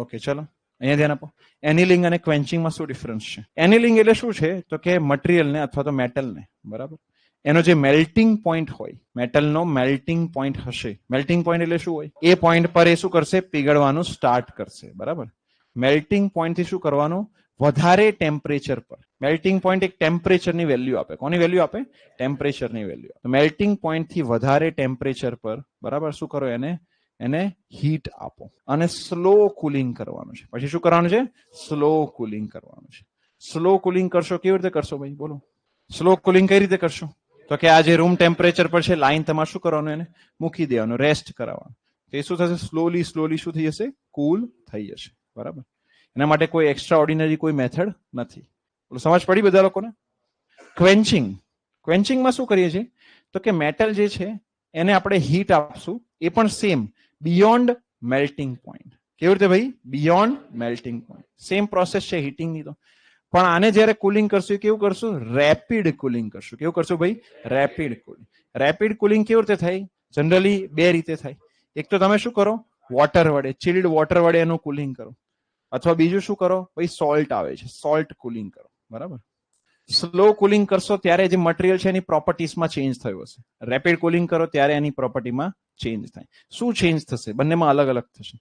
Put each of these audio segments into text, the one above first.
Okay ચલો. અહીંયા ધ્યાન આપો. એનિલિંગ અને ક્વેન્ચિંગમાં શું ડિફરન્સ છે? એનિલિંગ એટલે શું છે? તો કે મટીરિયલને અથવા તો મેટલને બરાબર? એનો જે મેલ્ટિંગ પોઈન્ટ હોય મેટલનો મેલ્ટિંગ પોઈન્ટ હશે. મેલ્ટિંગ પોઈન્ટ એટલે શું હોય? એ પોઈન્ટ પર એ શું કરશે? પીગળવાનું સ્ટાર્ટ કરશે. બરાબર? મેલ્ટિંગ પોઈન્ટથી શું કરવાનું? વધારે ટેમ્પરેચર પર. મેલ્ટિંગ પોઈન્ટ એક ટેમ્પરેચરની વેલ્યુ આપે. કોની વેલ્યુ આપે? ટેમ્પરેચરની વેલ્યુ મેલ્ટિંગ પોઈન્ટથી વધારે ટેમ્પરેચર પર, બરાબર? શું કરો એને? એને હીટ આપો. અને સ્લો કુલિંગ કરવાનું છે. પછી શું કરવાનું છે? સ્લો કુલિંગ કરવાનું છે. સ્લો કુલિંગ કરશો કેવી રીતે કરશો ભાઈ? બોલો. સ્લો કુલિંગ કઈ રીતે કરશો? તો કે આ જે રૂમ ટેમ્પરેચર પર છે લાઈન તમારે શું કરવાનું એને? મૂકી દેવાનું રેસ્ટ કરાવવાનું. તો એ શું થશે? સ્લોલી સ્લોલી શું થઈ જશે? કુલ થઈ જશે. બરાબર? એના માટે કોઈ એક્સ્ટ્રા ઓર્ડિનરી કોઈ મેથડ નથી. બોલો, સમજ પડી બધા લોકોને? ક્વેન્ચિંગ ક્વેન્ચિંગમાં શું કરીએ છીએ? તો કે મેટલ જે છે, એને આપણે હીટ આપશું. એ પણ સેમ બિયોન્ડ મેલ્ટિંગ પોઈન્ટ કેવી રીતે ભાઈ? Beyond melting point same process છે હીટિંગની તો. પણ આને જ્યારે કુલિંગ કરશું કેવું કરશું? રેપિડ કુલિંગ કરશું. કેવું કરશું ભાઈ? રેપિડ કુલિંગ રેપિડ કુલિંગ કેવી રીતે થાય? જનરલી બે રીતે થાય. એક તો તમે શું કરો? વોટર વડે ચિલ્ડ વોટર વડે એનું કુલિંગ કરો. અથવા બીજું શું કરો? ભાઈ સોલ્ટ આવે છે. સોલ્ટ કુલિંગ કરો. બરાબર? સ્લો કુલિંગ કરશો ત્યારે જે મટીરિયલ છે એની પ્રોપર્ટીઝમાં ચેન્જ થયો હશે. રેપિડ કુલિંગ કરો ત્યારે એની પ્રોપર્ટીમાં ચેન્જ થાય. શું ચેન્જ થશે? બંનેમાં અલગ અલગ થશે.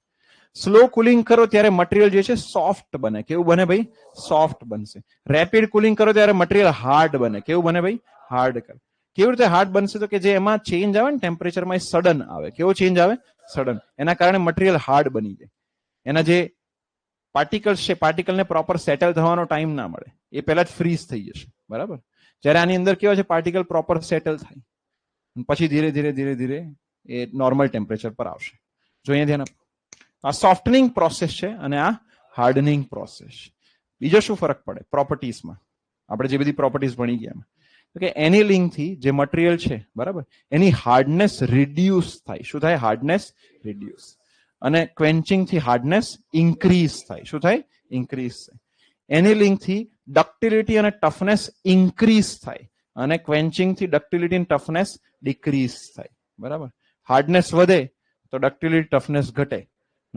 સ્લો કુલિંગ કરો ત્યારે મટીરિયલ જે છે સોફ્ટ બને. કેવું બને ભાઈ? સોફ્ટ બનશે. રેપિડ કુલિંગ કરો ત્યારે મટીરિયલ હાર્ડ બને. કેવું બને ભાઈ? હાર્ડ કરે. કેવી રીતે હાર્ડ બનશે? તો કે જે એમાં ચેન્જ આવે ને ટેમ્પરેચરમાં એ સડન આવે. કેવો ચેન્જ આવે? સડન એના કારણે મટીરિયલ હાર્ડ બની જાય. એના જે પાર્ટિકલ્સ છે પાર્ટિકલને પ્રોપર સેટલ થવાનો ટાઈમ ના મળે. એ પહેલા જ ફ્રીઝ થઈ જશે. બરાબર? જ્યારે આની અંદર કેવા છે પાર્ટિકલ પ્રોપર સેટલ થાય. પછી ધીરે ધીરે ધીરે ધીરે એ નોર્મલ ટેમ્પરેચર પર આવશે. જો અહીંયા ધ્યાન આપો. આ સોફ્ટનિંગ પ્રોસેસ છે અને આ હાર્ડનિંગ પ્રોસેસ બીજો શું ફરક પડે? પ્રોપર્ટીઝમાં આપણે જે બધી પ્રોપર્ટીઝ ભણી ગયા તો કે લિંકથી જે મટીરિયલ છે, બરાબર? એની હાર્ડનેસ રિડ્યુસ થાય. શું થાય? હાર્ડનેસ રિડ્યુસ અને ક્વેન્ચિંગથી હાર્ડનેસ ઇન્ક્રીઝ થાય. શું થાય? ઇન્ક્રીઝ થાય. એની લિંકથી ડક્ટિલિટી અને ટફનેસ ઇન્ક્રીઝ થાય. અને ક્વેન્ચિંગથી ડક્ટિલિટી ટફનેસ ડિક્રીઝ થાય. બરાબર? હાર્ડનેસ વધે તો ડક્ટિલિટી ટફનેસ ઘટે.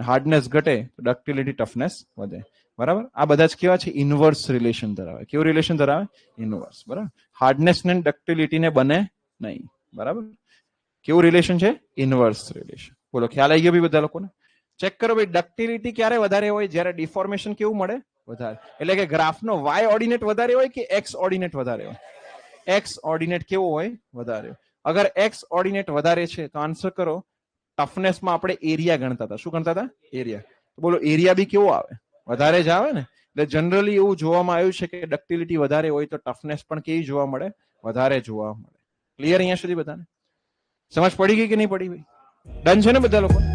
હાર્ડનેસ ઘટે તો ડક્ટિલિટી ટફનેસ વધે. બરાબર? આ બધા જ કેવા છે? ઇનવર્સ રિલેશન ધરાવે. કેવું રિલેશન ધરાવે? ઇનવર્સ બરાબર? હાર્ડનેસ ને ડક્ટિલિટી ને બને નહીં. બરાબર? કેવું રિલેશન છે? ઇનવર્સ રિલેશન બોલો, ખ્યાલ આવી ગયો બી બધા લોકોને? ચેક કરો ભાઈ ડક્ટિલિટી ક્યારે વધારે હોય? જ્યારે ડિફોર્મેશન કેવું મળે? વધારે. એટલે કે ગ્રાફનો વાય ઓર્ડિનેટ વધારે હોય કે એક્સ ઓર્ડિનેટ વધારે હોય? એક્સ ઓર્ડિનેટ કેવો હોય? વધારે અગર એક્સ ઓર્ડિનેટ વધારે છે, તો આન્સર કરો. ટફનેસમાં આપણે એરિયા ગણતા હતા. શું ગણતા હતા? એરિયા બોલો એરિયા બી કેવો આવે? વધારે જ આવે ને? એટલે જનરલી એવું જોવામાં આવ્યું છે કે ડક્ટિલિટી વધારે હોય તો ટફનેસ પણ કેવી જોવા મળે? વધારે જોવા મળે. ક્લિયર અહીંયા સુધી બધાને? સમજ પડી ગઈ કે નહીં પડી ભાઈ? ડન છે ને બધા લોકો?